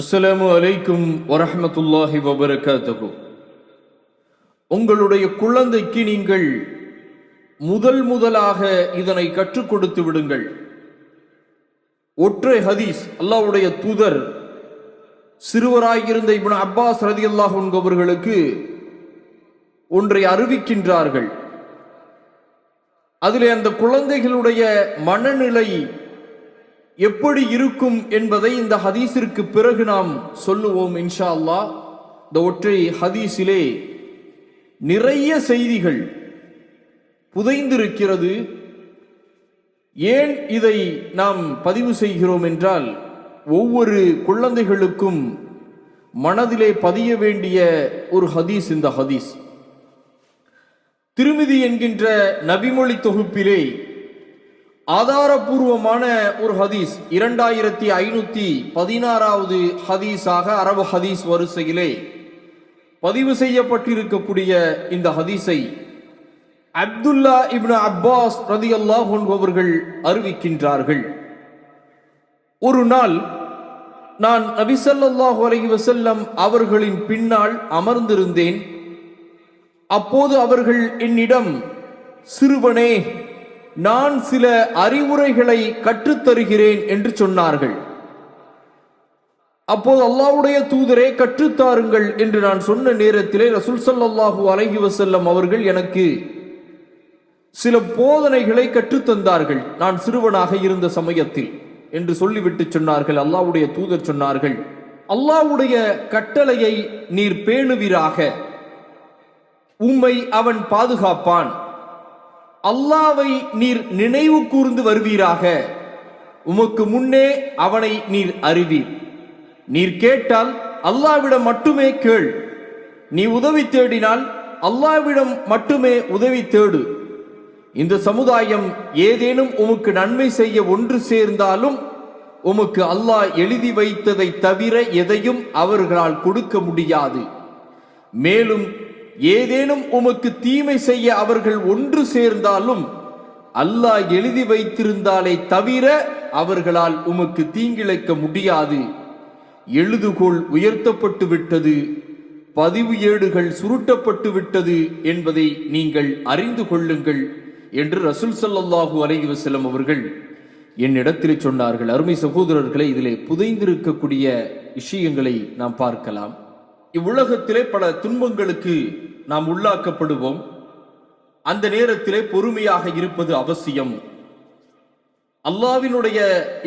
அஸ்ஸலாமு அலைக்கும் வரஹ்மத்துல்லாஹி வபரகாத்தகு உங்களுடைய குழந்தைக்கு நீங்கள் முதல் முதலாக இதனை கற்றுக் கொடுத்து விடுங்கள். ஒற்றை ஹதீஸ் அல்லாஹ்வுடைய தூதர் சிறுவராயிருந்த இப்னு அப்பாஸ் ரதியல்லாஹு என்பவர்களுக்கு ஒன்றை அறிவிக்கின்றார்கள். அதிலே அந்த குழந்தைகளுடைய மனநிலை எப்படி இருக்கும் என்பதை இந்த ஹதீஸிற்கு பிறகு நாம் சொல்லுவோம் இன்ஷா அல்லாஹ் இந்த ஒற்றை ஹதீஸிலே நிறைய செய்திகள் புதைந்திருக்கிறது. ஏன் இதை நாம் பதிவு செய்கிறோம் என்றால் ஒவ்வொரு குழந்தைகளுக்கும் மனதிலே பதிய வேண்டிய ஒரு ஹதீஸ் இந்த ஹதீஸ். திருமிதி என்கின்ற நபிமொழி தொகுப்பிலே ஆதாரபூர்வமான ஒரு ஹதீஸ் இரண்டாயிரத்தி ஐநூத்தி பதினாறாவது ஹதீஸாக அரபு ஹதீஸ் வரிசையிலே பதிவு செய்யப்பட்டிருக்கக்கூடிய இந்த ஹதீஸை அப்துல்லா இப்னு அப்பாஸ் ரதி அல்லாஹ் அவர்கள் அறிவிக்கின்றார்கள். ஒரு நாள் நான் நபிசல்லாஹு அலஹி வசல்லம் அவர்களின் பின்னால் அமர்ந்திருந்தேன். அப்போது அவர்கள் என்னிடம் சிறுவனே நான் சில அறிவுரைகளை கற்றுத்தருகிறேன் என்று சொன்னார்கள். அப்போது அல்லாவுடைய தூதரே கற்றுத்தாருங்கள் என்று நான் சொன்ன நேரத்திலே ரசூல் சல்லாஹூ அலஹி வசல்லம் அவர்கள் எனக்கு சில போதனைகளை கற்றுத்தந்தார்கள். நான் சிறுவனாக இருந்த சமயத்தில் என்று சொல்லிவிட்டு சொன்னார்கள். அல்லாவுடைய தூதர் சொன்னார்கள் அல்லாவுடைய கட்டளையை நீர் பேணுவீராக. உம்மை அவன் பாதுகாப்பான். அல்லாவை நீர் நினைவு கூர்ந்து வருவீராக. உமக்கு முன்னே அவனை நீர் அறிவீர். நீர் கேட்டால் அல்லாவிடம் மட்டுமே கேள். நீ உதவி தேடினால் அல்லாவிடம் மட்டுமே உதவி தேடு. இந்த சமுதாயம் ஏதேனும் உமக்கு நன்மை செய்ய ஒன்று சேர்ந்தாலும் உமக்கு அல்லாஹ் எழுதி வைத்ததை தவிர எதையும் அவர்களால் கொடுக்க முடியாது. மேலும் ஏதேனும் உமக்கு தீமை செய்ய அவர்கள் ஒன்று சேர்ந்தாலும் அல்லாஹ் எழுதி வைத்திருந்தாலே தவிர அவர்களால் உமக்கு தீங்கிழைக்க முடியாது. எழுதுகோள் உயர்த்தப்பட்டு விட்டது பதிவு ஏடுகள் சுருட்டப்பட்டு விட்டது என்பதை நீங்கள் அறிந்து கொள்ளுங்கள் என்று ரசூல் சல்லாஹூ அலைஹி வசலம் அவர்கள் என்னிடத்தில் சொன்னார்கள். அருமை சகோதரர்களை இதிலே புதைந்திருக்கக்கூடிய விஷயங்களை நாம் பார்க்கலாம். இவ்வுலகத்திலே பல துன்பங்களுக்கு நாம் உள்ளாக்கப்படுவோம். அந்த நேரத்திலே பொறுமையாக இருப்பது அவசியம். அல்லாவினுடைய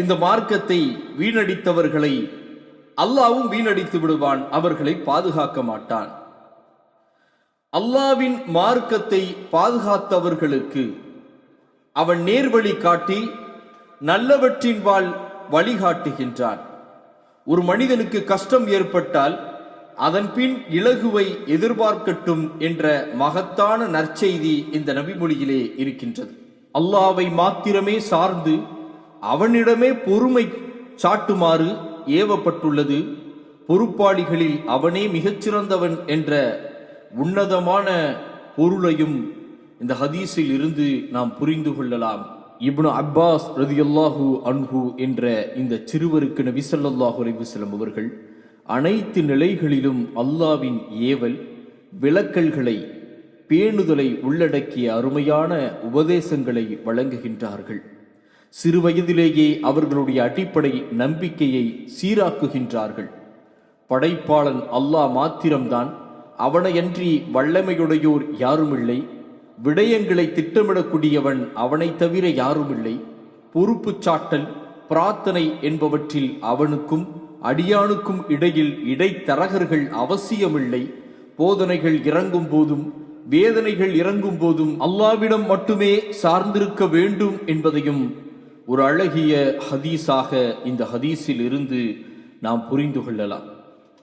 இந்த மார்க்கத்தை வீணடித்தவர்களை அல்லாவும் வீணடித்து விடுவான் அவர்களை பாதுகாக்க மாட்டான். அல்லாவின் மார்க்கத்தை பாதுகாத்தவர்களுக்கு அவன் நேர்வழி காட்டி நல்லவற்றின் வாழ் வழிகாட்டுகின்றான். ஒரு மனிதனுக்கு கஷ்டம் ஏற்பட்டால் அதன் பின் இலகுவை எதிர்பார்க்கட்டும் என்ற மகத்தான நற்செய்தி இந்த நபிமொழியிலே இருக்கின்றது. அல்லாவை மாத்திரமே சார்ந்து அவனிடமே பொறுமை சாட்டுமாறு ஏவப்பட்டுள்ளது. பொறுப்பாளிகளில் அவனே மிகச்சிறந்தவன் என்ற உன்னதமான பொருளையும் இந்த ஹதீஸில் இருந்து நாம் புரிந்து கொள்ளலாம். இப்னு அப்பாஸ் ரதியல்லாஹூ அன்ஹு என்ற இந்த சிறுவருக்கு நபி ஸல்லல்லாஹு அலைஹி அவர்கள் அனைத்து நிலைகளிலும் அல்லாவின் ஏவல் விளக்கல்களை பேணுதலை உள்ளடக்கிய அருமையான உபதேசங்களை வழங்குகின்றார்கள். சிறுவயதிலேயே அவர்களுடைய அடிப்படை நம்பிக்கையை சீராக்குகின்றார்கள். படைப்பாளன் அல்லாஹ் மாத்திரம்தான் அவனையன்றி வல்லமையுடையோர் யாருமில்லை. விடயங்களை திட்டமிடக்கூடியவன் அவனை தவிர யாருமில்லை. பொறுப்புச் சாட்டல் பிரார்த்தனை என்பவற்றில் அவனுக்கும் அடியானுக்கும் இடையில் இடைத்தரகர்கள் அவசியமில்லை. போதனைகள் இறங்கும் போதும் வேதனைகள் இறங்கும் போதும் அல்லாவிடம் மட்டுமே சார்ந்திருக்க வேண்டும் என்பதையும் ஒரு அழகிய ஹதீஸாக இந்த ஹதீஸில் இருந்து நாம் புரிந்து கொள்ளலாம்.